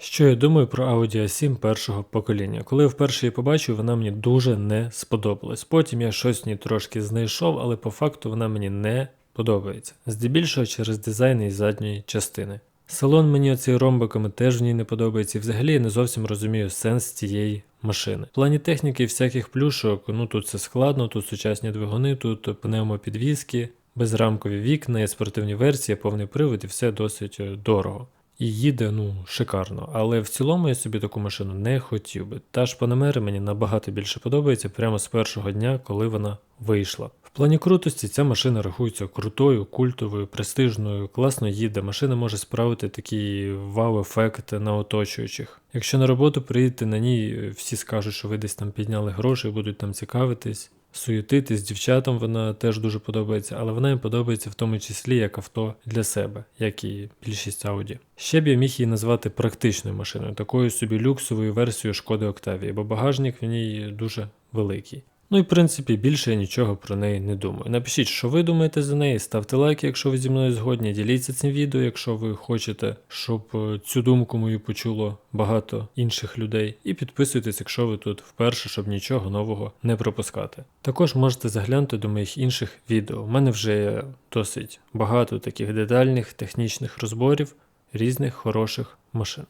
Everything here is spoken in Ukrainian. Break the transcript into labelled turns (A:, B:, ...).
A: Що я думаю про Audi A7 першого покоління? Коли я вперше її побачив, вона мені дуже не сподобалась. Потім я щось в ній трошки знайшов, але по факту вона мені не подобається. Здебільшого через дизайн і задньої частини. Салон мені оцей ромбиками теж в ній не подобається, і взагалі я не зовсім розумію сенс цієї машини. В плані техніки всяких плюшок, ну тут все складно, тут сучасні двигуни, тут пневмопідвіски, безрамкові вікна, є спортивні версії, повний привід і все досить е, дорого. І їде ну шикарно, але в цілому я собі таку машину не хотів би. Та ж Panamera мені набагато більше подобається прямо з першого дня, коли вона вийшла. В плані крутості ця машина рахується крутою, культовою, престижною, класно їде. Машина може справити такий вау-ефект на оточуючих. Якщо на роботу приїдете на ній, всі скажуть, що ви десь там підняли гроші, будуть там цікавитись. Суєтитись дівчатам вона теж дуже подобається, але вона їм подобається в тому числі як авто для себе, як і більшість Audi. Ще б я міг її назвати практичною машиною, такою собі люксовою версією шкоди Октавії, бо багажник в ній дуже великий. Ну і в принципі більше я нічого про неї не думаю. Напишіть, що ви думаєте за неї, ставте лайки, якщо ви зі мною згодні, діліться цим відео, якщо ви хочете, щоб е, цю думку мою почуло багато інших людей. І підписуйтесь, якщо ви тут вперше, щоб нічого нового не пропускати. Також можете заглянути до моїх інших відео. У мене вже є досить багато таких детальних технічних розборів різних хороших машин.